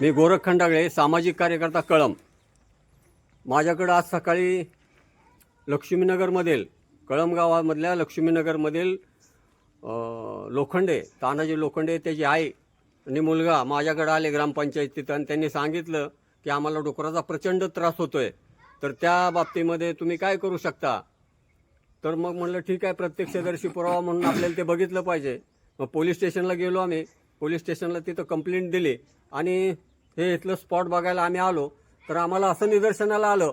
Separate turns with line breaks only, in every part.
मी गोरख खंडागळे सामाजिक कार्यकर्ता कळम माझ्याकडं आज सकाळी लक्ष्मीनगरमधील कळम गावामधल्या लक्ष्मीनगरमधील लोखंडे तानाजी लोखंडे त्याची आई आणि मुलगा माझ्याकडे आले ग्रामपंचायतीत आणि त्यांनी सांगितलं की आम्हाला डुकराचा प्रचंड त्रास होतो आहे तर त्या बाबतीमध्ये तुम्ही काय करू शकता? तर मग म्हणलं ठीक आहे प्रत्यक्षदर्शी पुरावा म्हणून आपल्याला ते बघितलं पाहिजे. मग पोलीस स्टेशनला गेलो आम्ही. पोलीस स्टेशनला तिथं कंप्लेंट दिली आणि हे इथलं स्पॉट बघायला आम्ही आलो तर आम्हाला असं निदर्शनाला आलं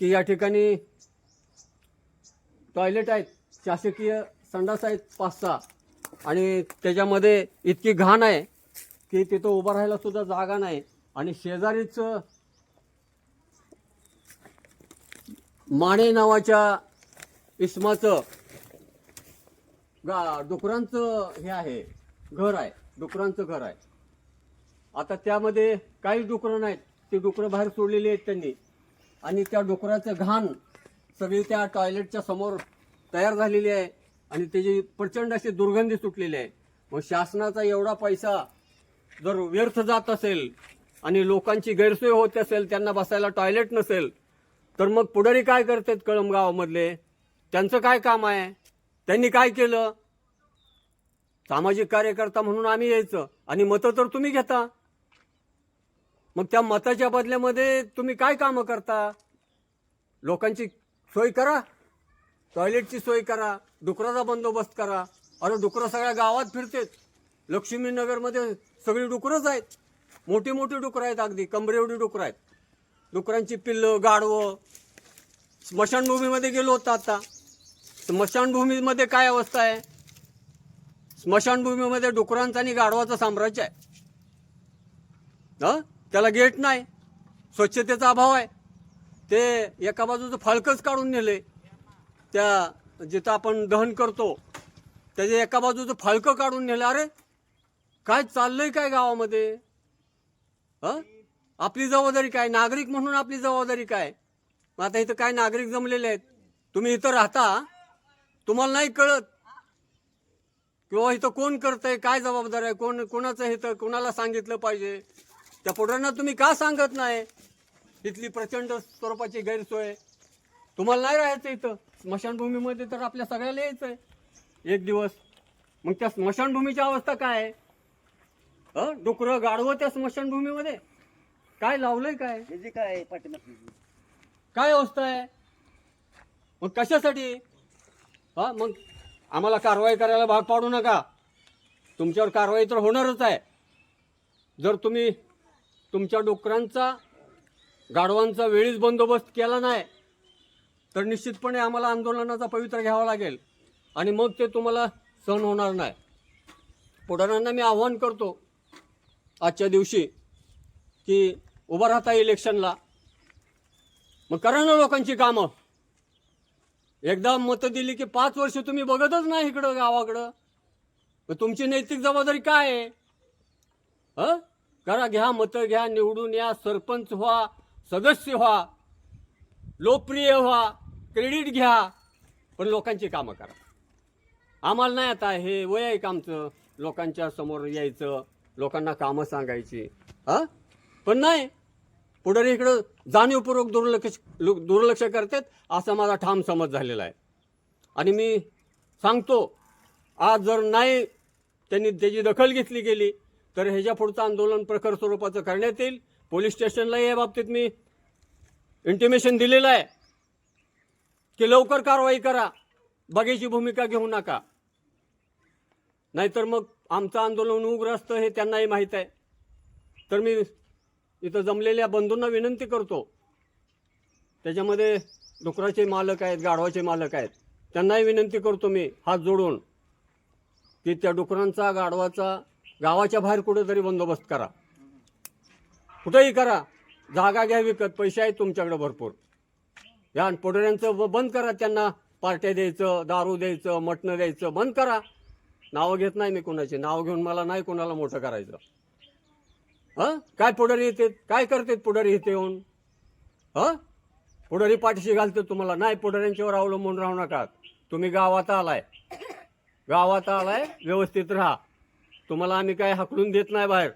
की या ठिकाणी टॉयलेट आहेत शासकीय संडास आहेत पाच सहा. आणि त्याच्यामध्ये इतकी घाण आहे की तिथं उभं राहायला सुद्धा जागा नाही. आणि शेजारीच माने नावाच्या इसमाचं गा डुकरांचं हे आहे घर आहे डुकरांचं घर आहे. आता त्यामध्ये काही डुकरं नाहीत. ती डुकरं बाहेर सोडलेली आहेत त्यांनी. आणि त्या डुकराचं घाण सगळी त्या टॉयलेटच्या समोर तयार झालेली आहे. आणि त्याची प्रचंड अशी दुर्गंधी सुटलेली आहे. मग शासनाचा एवढा पैसा जर व्यर्थ जात असेल आणि लोकांची गैरसोय होत असेल त्यांना बसायला टॉयलेट नसेल तर मग पुढारी काय करतात कळमगावामधले त्यांचं काय काम आहे? त्यांनी काय केलं? सामाजिक कार्यकर्ता म्हणून आम्ही यायचं. आणि मतं तर तुम्ही घेता. मग त्या मताच्या बदल्यामध्ये तुम्ही काय कामं करता? लोकांची सोय करा. टॉयलेटची सोय करा. डुकराचा बंदोबस्त करा. अरे डुकरं सगळ्या गावात फिरतेत. लक्ष्मीनगरमध्ये सगळी डुकरंच आहेत. मोठी मोठी डुकरं आहेत अगदी. कमरेवडी डुकरं आहेत. डुकरांची पिल्लं गाढवं. स्मशानभूमीमध्ये गेलो होतो आता. स्मशानभूमीमध्ये काय अवस्था आहे? स्मशानभूमीमध्ये डुकरांचं आणि गाढवाचं साम्राज्य आहे. हां? त्याला गेट नाही. स्वच्छतेचा अभाव आहे. ते एका बाजूचं फाळकच काढून नेले. त्या जिथं आपण दहन करतो त्याचे एका बाजूचं फाळकं काढून नेलं. अरे काय चाललंय काय गावामध्ये? हं? आपली जबाबदारी काय? नागरिक म्हणून आपली जबाबदारी काय? मग आता इथं काय नागरिक जमलेले आहेत? तुम्ही इथं राहता. तुम्हाला नाही कळत. किंवा इथं कोण करतंय? काय जबाबदार आहे? कोण कोणाचं इथं कोणाला सांगितलं पाहिजे? त्या पोरांना तुम्ही का सांगत नाही? इथली प्रचंड स्वरूपाची गैरसोय. तुम्हाला नाही राहायचं इथं. स्मशानभूमीमध्ये तर आपल्या सगळ्याला यायचं आहे एक दिवस. मग त्या स्मशानभूमीची अवस्था काय? आहे हं? डुकरं गाढवं त्या स्मशानभूमीमध्ये? काय लावलंय काय?
त्याची काय
काय अवस्था आहे? मग कशासाठी? हा मग आम्हाला कारवाई करायला भाग पाडू नका. तुमच्यावर कारवाई तर होणारच आहे. जर तुम्ही तुमच्या डोकरांचा गाढवांचा वेळीच बंदोबस्त केला नाही तर निश्चितपणे आम्हाला आंदोलनाचा पवित्र घ्यावा लागेल आणि मग ते तुम्हाला सहन होणार नाही. पुढाऱ्यांना मी आव्हान करतो आजच्या दिवशी की उभं राहता इलेक्शनला. मग करा ना लोकांची कामं. एकदा मतं दिली की पाच वर्ष तुम्ही बघतच नाही इकडं गावाकडं. मग तुमची नैतिक जबाबदारी काय आहे? हं? करा घ्या मतं घ्या निवडून या सरपंच व्हा सदस्य व्हा लोकप्रिय व्हा क्रेडिट घ्या पण लोकांची कामं करा. आम्हाला नाही आता हे वय आहे आमचं? लोकांच्या समोर यायचं लोकांना कामं सांगायची. हां? पण नाही. पुढारी इकडं जाणीवपूर्वक दुर्लक्ष लु- दुर्लक्ष करतात असा माझा ठाम समज झालेला आहे. आणि मी सांगतो आज जर नाही त्यांनी त्याची दखल घेतली गेली तर ह्याच्या पुढचं आंदोलन प्रखर स्वरूपाचं करण्यात येईल. पोलीस स्टेशनला या बाबतीत मी इंटिमेशन दिलेलं आहे की लवकर कारवाई करा. बगेची भूमिका घेऊ नका. नाहीतर मग आमचं आंदोलन उग्र असतं हे त्यांनाही माहीत आहे. तर मी इथं जमलेल्या बंधूंना विनंती करतो. त्याच्यामध्ये डुकराचे मालक आहेत गाढवाचे मालक आहेत. त्यांनाही विनंती करतो मी हात जोडून की त्या डुकरांचा गाढवाचा गावाच्या बाहेर कुठेतरी बंदोबस्त करा. कुठेही करा. जागा घ्या विकत. पैसे आहेत तुमच्याकडे भरपूर. या पोटऱ्यांचं बंद करा त्यांना. पार्ट्या द्यायचं दारू द्यायचं मटणं द्यायचं बंद करा. नावं घेत नाही मी कोणाची. नावं घेऊन मला नाही कोणाला मोठं करायचं. हं? काय पुढारी येते काय करतात पुढारी इथे येऊन? हं? पुढारी पाठीशी घालते तुम्हाला. नाही पुढाऱ्यांच्यावर अवलंबून राहू नका. तुम्ही गावात आलाय. गावात आलाय. व्यवस्थित राहा. तुम्हाला आम्ही काय हकलून देत नाही बाहेर.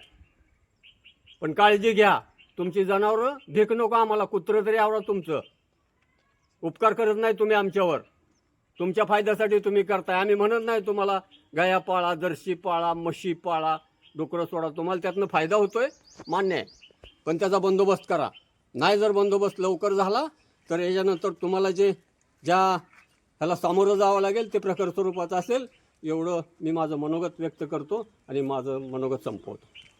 पण काळजी घ्या. तुमची जनावरं भीक नको आम्हाला कुत्रं तरी आवरा तुमचं. उपकार करत नाही तुम्ही आमच्यावर. तुमच्या फायद्यासाठी तुम्ही करताय. आम्ही म्हणत नाही तुम्हाला गाया पाळा जर्सी पाळा म्हशी पाळा डुकरं सोडा. तुम्हाला त्यातनं फायदा होतोय? मान्य आहे. पण त्याचा बंदोबस्त करा. नाही जर बंदोबस्त लवकर झाला तर याच्यानंतर तुम्हाला जे ज्या ह्याला सामोरं जावं लागेल ते प्रखर स्वरूपाचं असेल. एवढं मी माझं मनोगत व्यक्त करतो आणि माझं मनोगत संपवतो.